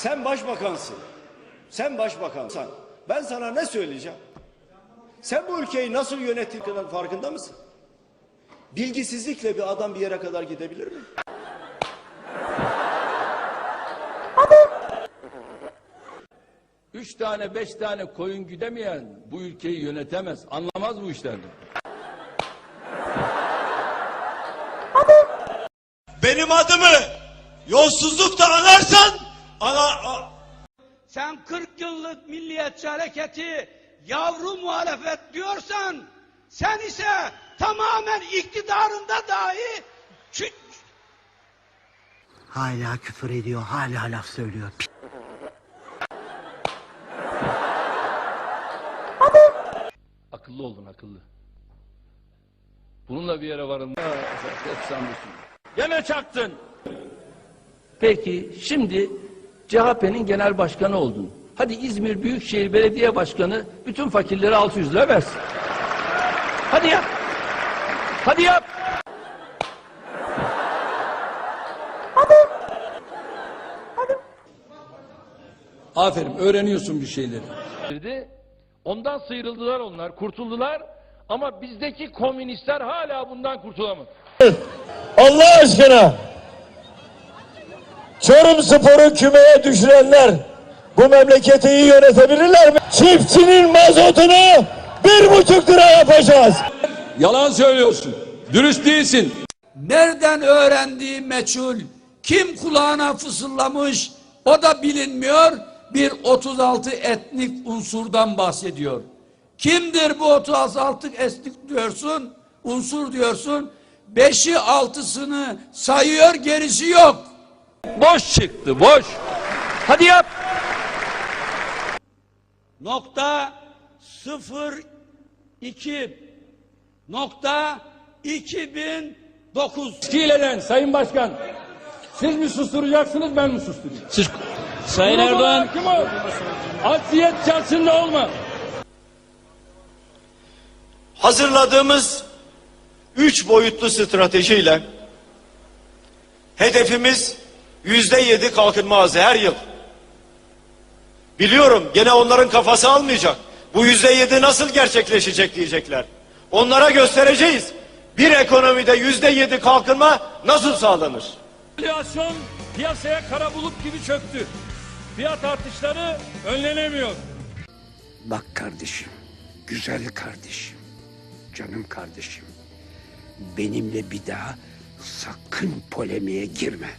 Sen başbakansın. Sen başbakansan. Ben sana ne söyleyeceğim? Sen bu ülkeyi nasıl yönettiğinin farkında mısın? Bilgisizlikle bir adam bir yere kadar gidebilir mi? Üç tane beş tane koyun güdemeyen bu ülkeyi yönetemez. Anlamaz bu işlerden. Benim adımı yolsuzlukta anarsan ana a- Sen 40 yıllık milliyetçi hareketi yavru muhalefet diyorsan sen ise tamamen iktidarında dahi Hala küfür ediyor, hala laf söylüyor. Akıllı olun akıllı. Bununla bir yere varın. Gene çaktın. Peki şimdi CHP'nin genel başkanı oldun. Hadi İzmir Büyükşehir Belediye Başkanı bütün fakirlere 600 lira versin. Hadi yap. Hadi yap. Aferin öğreniyorsun bir şeyleri. Ondan sıyrıldılar onlar, kurtuldular. Ama bizdeki komünistler hala bundan kurtulamadı. Allah aşkına Çorum Spor'u kümeye düşürenler bu memleketi iyi yönetebilirler mi? Çiftçinin mazotunu bir buçuk lira yapacağız. Yalan söylüyorsun. Dürüst değilsin. nereden öğrendiği meçhul, kim kulağına fısıldamış o da bilinmiyor. Bir 36 etnik unsurdan bahsediyor. Kimdir bu 36 etnik diyorsun, unsur diyorsun. Beşi altısını sayıyor gerisi yok. Boş çıktı, boş. Hadi yap. Nokta sıfır iki nokta 2009 Hileden Sayın Başkan. Siz mi susturacaksınız, ben mi susturacağım? Siz... Sayın Erdoğan Kim o? Çarşında olma. Hazırladığımız üç boyutlu stratejiyle hedefimiz yüzde yedi kalkınma hızı her yıl. Biliyorum gene onların kafası almayacak. Bu yüzde yedi nasıl gerçekleşecek diyecekler. Onlara göstereceğiz. Bir ekonomide yüzde yedi kalkınma nasıl sağlanır? Enflasyon piyasaya kara bulut gibi çöktü. Fiyat artışları önlenemiyor. Bak kardeşim, güzel kardeşim, canım kardeşim. Benimle bir daha sakın polemiğe girme.